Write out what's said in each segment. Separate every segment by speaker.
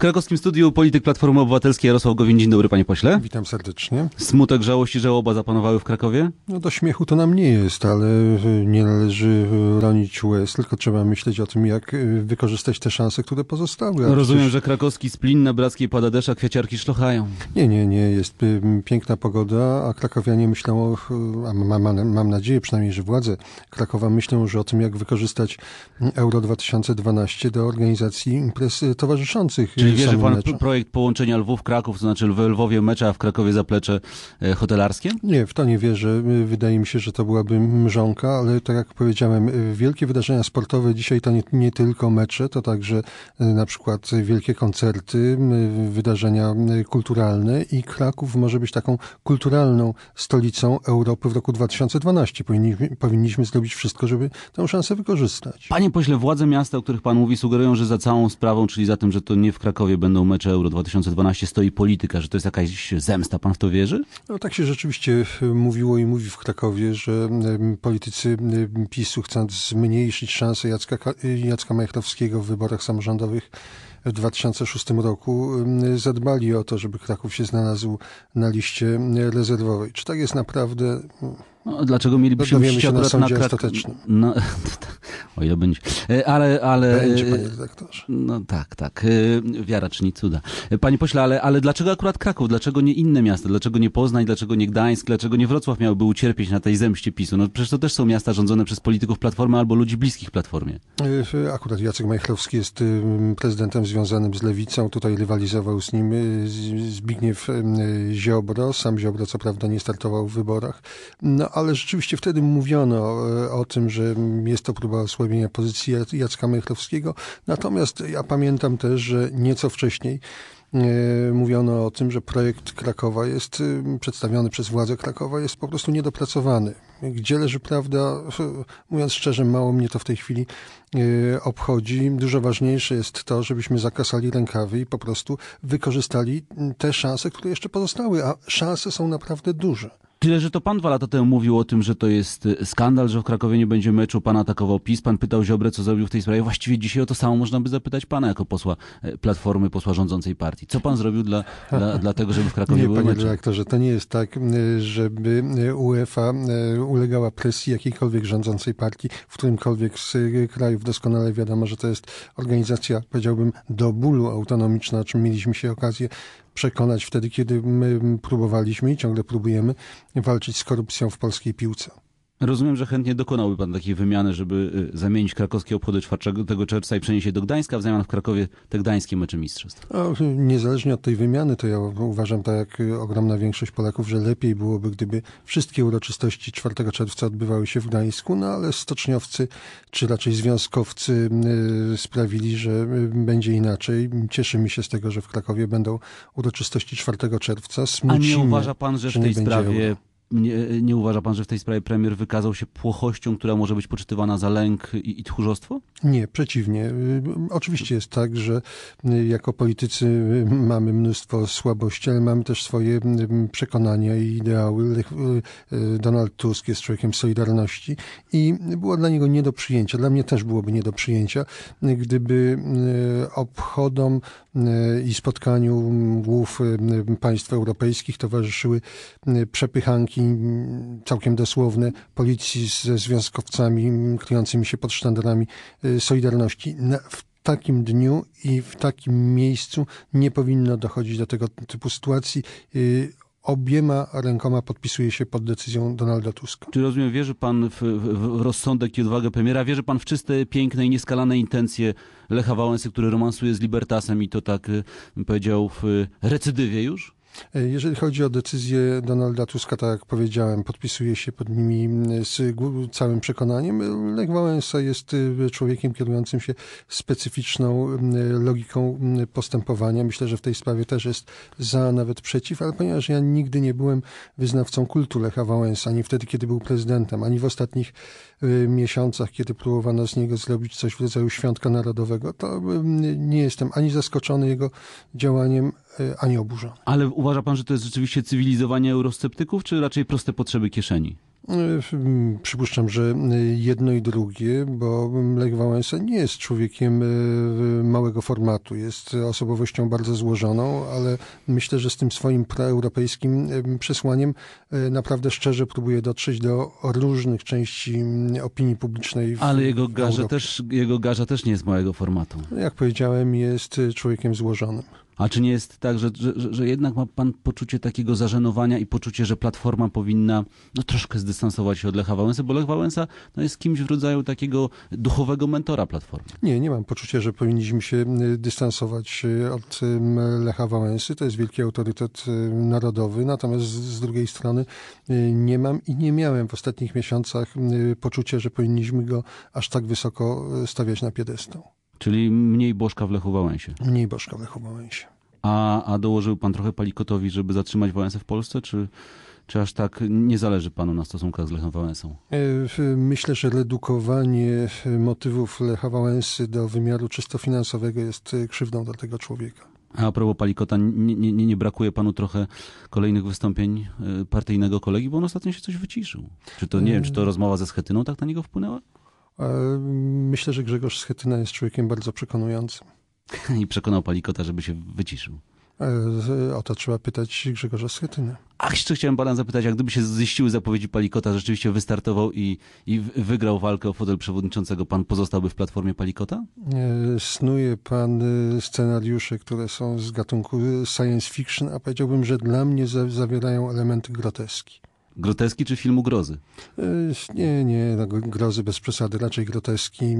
Speaker 1: krakowskim studiu polityk Platformy Obywatelskiej Jarosław Gowin. Dzień dobry, panie pośle.
Speaker 2: Witam serdecznie.
Speaker 1: Smutek, żałość i żałoba zapanowały w Krakowie?
Speaker 2: No do śmiechu to nam nie jest, ale nie należy ronić łez, tylko trzeba myśleć o tym, jak wykorzystać te szanse, które pozostały.
Speaker 1: A Rozumiem, przecież... że krakowski splin na Brackiej pada deszcz, a kwieciarki szlochają.
Speaker 2: Nie, nie, nie. Jest piękna pogoda, a krakowianie myślą, o, a mam, mam, mam nadzieję przynajmniej, że władze Krakowa myślą, że o tym, jak wykorzystać Euro 2012 do organizacji imprez towarzyszących
Speaker 1: Czyli wierzy pan w projekt połączenia Lwów-Kraków, to znaczy w Lwowie mecze, a w Krakowie zaplecze e, hotelarskie?
Speaker 2: Nie, w to nie wierzę. Wydaje mi się, że to byłaby mrzonka, ale tak jak powiedziałem, e, wielkie wydarzenia sportowe dzisiaj to nie, nie tylko mecze, to także e, na przykład wielkie koncerty, wydarzenia kulturalne i Kraków może być taką kulturalną stolicą Europy w roku 2012. Powinniśmy, powinniśmy zrobić wszystko, żeby tę szansę wykorzystać.
Speaker 1: Panie pośle, władze miasta, o których pan mówi, sugerują, że za całą sprawą, czyli za tym, że to nie w Krakowie będą mecze Euro 2012, stoi polityka, że to jest jakaś zemsta. Pan w to wierzy?
Speaker 2: No tak się rzeczywiście mówiło i mówi w Krakowie, że politycy PiSu chcąc zmniejszyć szanse Jacka, Jacka Majchrowskiego w wyborach samorządowych w 2006 roku zadbali o to, żeby Kraków się znalazł na liście rezerwowej. Czy tak jest naprawdę?
Speaker 1: No, dlaczego mieliby się
Speaker 2: mścić akurat na, na Krak... ostatecznym?
Speaker 1: O ile będzie. E, ale, ale...
Speaker 2: Będzie, panie redaktorze.
Speaker 1: No tak, tak. E, wiara czyni cuda. E, panie pośle, ale, ale dlaczego akurat Kraków? Dlaczego nie inne miasta? Dlaczego nie Poznań? Dlaczego nie Gdańsk? Dlaczego nie Wrocław miałby ucierpieć na tej zemście PiSu? No przecież to też są miasta rządzone przez polityków Platformy albo ludzi bliskich Platformie.
Speaker 2: Akurat Jacek Majchrowski jest prezydentem związanym z Lewicą. Tutaj rywalizował z nim Zbigniew Ziobro. Sam Ziobro co prawda nie startował w wyborach. No ale rzeczywiście wtedy mówiono e, o tym, że jest to próba osłabienia pozycji Jacka Majchrowskiego. Natomiast ja pamiętam też, że nieco wcześniej e, mówiono o tym, że projekt Krakowa jest e, przedstawiony przez władze Krakowa jest po prostu niedopracowany. Gdzie leży prawda? Mówiąc szczerze, mało mnie to w tej chwili obchodzi. Dużo ważniejsze jest to, żebyśmy zakasali rękawy i po prostu wykorzystali te szanse, które jeszcze pozostały, a szanse są naprawdę duże.
Speaker 1: Tyle, że to pan dwa lata temu mówił o tym, że to jest y, skandal, że w Krakowie nie będzie meczu, pan atakował PiS, pan pytał Ziobrę, co zrobił w tej sprawie. Właściwie dzisiaj o to samo można by zapytać pana jako posła e, Platformy, posła rządzącej partii. Co pan zrobił dla, dla, dla tego, żeby w Krakowie
Speaker 2: nie,
Speaker 1: były
Speaker 2: panie
Speaker 1: mecze?
Speaker 2: dyrektorze, to nie jest tak, żeby UEFA ulegała presji jakiejkolwiek rządzącej partii w którymkolwiek z krajów. Doskonale wiadomo, że to jest organizacja, powiedziałbym, do bólu autonomiczna, o czym mieliśmy się okazję przekonać wtedy, kiedy my próbowaliśmy i ciągle próbujemy walczyć z korupcją w polskiej piłce.
Speaker 1: Rozumiem, że chętnie dokonałby pan takiej wymiany, żeby y, zamienić krakowskie obchody 4 czerwca i przenieść je do Gdańska, w zamian w Krakowie te gdańskie mecze mistrzostw.
Speaker 2: niezależnie od tej wymiany, to ja uważam, tak jak ogromna większość Polaków, że lepiej byłoby, gdyby wszystkie uroczystości 4 czerwca odbywały się w Gdańsku, no ale stoczniowcy, czy raczej związkowcy y, sprawili, że y, będzie inaczej. Cieszymy się z tego, że w Krakowie będą uroczystości 4 czerwca.
Speaker 1: Smucimy, A nie uważa pan, że w tej sprawie euro nie, nie, uważa pan, że w tej sprawie premier wykazał się płochością, która może być poczytywana za lęk i, i tchórzostwo?
Speaker 2: Nie, przeciwnie. Y, oczywiście jest tak, że y, jako politycy y, mamy mnóstwo słabości, ale mamy też swoje przekonania i ideały. Donald Tusk jest człowiekiem Solidarności i było dla niego nie do przyjęcia. Dla mnie też byłoby nie do przyjęcia, gdyby obchodom i spotkaniu głów państw europejskich towarzyszyły przepychanki całkiem dosłowne policji ze związkowcami kryjącymi się pod sztandarami y, Solidarności. W takim dniu i w takim miejscu nie powinno dochodzić do tego typu sytuacji y, obiema rękoma podpisuje się pod decyzją Donalda Tuska.
Speaker 1: Czy rozumiem, wierzy pan w, w, rozsądek i odwagę premiera? Wierzy pan w czyste, piękne i nieskalane intencje Lecha Wałęsy, który romansuje z Libertasem i to tak, y, powiedział, w recydywie już?
Speaker 2: Jeżeli chodzi o decyzję Donalda Tuska, tak jak powiedziałem, podpisuje się pod nimi z całym przekonaniem. Lech Wałęsa jest e, człowiekiem kierującym się specyficzną logiką postępowania. Myślę, że w tej sprawie też jest za, nawet przeciw, ale ponieważ ja nigdy nie byłem wyznawcą kultu Lecha Wałęsa, ani wtedy, kiedy był prezydentem, ani w ostatnich e, miesiącach, kiedy próbowano z niego zrobić coś w rodzaju świątka narodowego, to nie jestem ani zaskoczony jego działaniem, ani oburzony.
Speaker 1: Ale uważa pan, że to jest rzeczywiście cywilizowanie eurosceptyków, czy raczej proste potrzeby kieszeni?
Speaker 2: Mm, Przypuszczam, że jedno i drugie, bo Lech Wałęsa nie jest człowiekiem małego formatu. Jest osobowością bardzo złożoną, ale myślę, że z tym swoim proeuropejskim przesłaniem naprawdę szczerze próbuje dotrzeć do różnych części opinii publicznej. W,
Speaker 1: Ale jego garza,
Speaker 2: Europie.
Speaker 1: też, jego garza też nie jest małego formatu.
Speaker 2: Jak powiedziałem, jest człowiekiem złożonym.
Speaker 1: A czy nie jest tak, że, że, że- jednak ma pan poczucie takiego zażenowania i poczucie, że Platforma powinna no, troszkę zdystansować się od Lecha Wałęsy, bo Lech Wałęsa no, jest kimś w rodzaju takiego duchowego mentora Platformy.
Speaker 2: Nie, nie mam poczucia, że powinniśmy się y, dystansować y, od Lecha Wałęsy. To jest wielki autorytet y, narodowy. Natomiast z drugiej strony nie mam i nie miałem w ostatnich miesiącach poczucia, że powinniśmy go aż tak wysoko stawiać na piedestał.
Speaker 1: Czyli mniej Bożka w Lechu Wałęsie.
Speaker 2: Mniej Bożka w Lechu Wałęsie.
Speaker 1: A, a dołożył pan trochę Palikotowi, żeby zatrzymać Wałęsę w Polsce, czy, czy aż tak nie zależy panu na stosunkach z Lechem Wałęsą?
Speaker 2: Y, Myślę, że redukowanie y, motywów Lecha Wałęsy do wymiaru czysto finansowego jest y, krzywdą dla tego człowieka.
Speaker 1: A a propos Palikota, nie, nie, nie brakuje panu trochę kolejnych wystąpień partyjnego kolegi, bo on ostatnio się coś wyciszył. Czy to, nie wiem, czy to rozmowa ze Schetyną tak na niego wpłynęła?
Speaker 2: Myślę, że Grzegorz Schetyna jest człowiekiem bardzo przekonującym.
Speaker 1: I przekonał Palikota, żeby się wyciszył.
Speaker 2: E, O to trzeba pytać Grzegorza Schetyna.
Speaker 1: Ach, jeszcze chciałem pana zapytać, jak gdyby się ziściły zapowiedzi Palikota, rzeczywiście wystartował i, i wygrał walkę o fotel przewodniczącego, pan pozostałby w platformie Palikota?
Speaker 2: Snuje pan e, scenariusze, które są z gatunku science fiction, a powiedziałbym, że dla mnie za- zawierają elementy groteski.
Speaker 1: Groteski czy filmu grozy?
Speaker 2: Nie, nie, no, gr- grozy bez przesady, raczej groteski.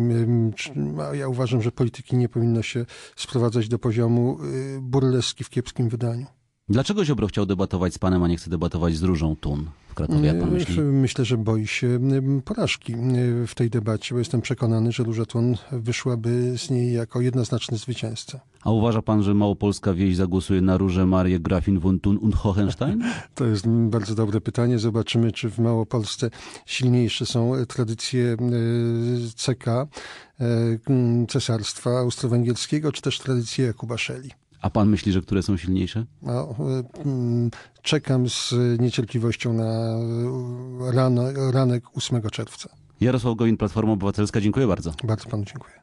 Speaker 2: Ja uważam, że polityki nie powinno się sprowadzać do poziomu e, burleski w kiepskim wydaniu.
Speaker 1: Dlaczego Ziobro chciał debatować z panem, a nie chce debatować z Różą Tun w Krakowie, jak pan
Speaker 2: E,
Speaker 1: myśli?
Speaker 2: Myślę, że boi się m, porażki m, w tej debacie, bo jestem przekonany, że Róża Thun wyszłaby z niej jako jednoznaczny zwycięzca.
Speaker 1: A uważa pan, że Małopolska wieś zagłosuje na Różę Marię Grafin von Thun und Hohenstein?
Speaker 2: To jest bardzo dobre pytanie. Zobaczymy, czy w Małopolsce silniejsze są tradycje e, CK, e, Cesarstwa Austro-Węgierskiego, czy też tradycje Jakuba Szeli.
Speaker 1: A pan myśli, że które są silniejsze?
Speaker 2: No, e, m, czekam z niecierpliwością na rano, ranek 8 czerwca.
Speaker 1: Jarosław Gowin, Platforma Obywatelska, dziękuję bardzo.
Speaker 2: Bardzo panu dziękuję.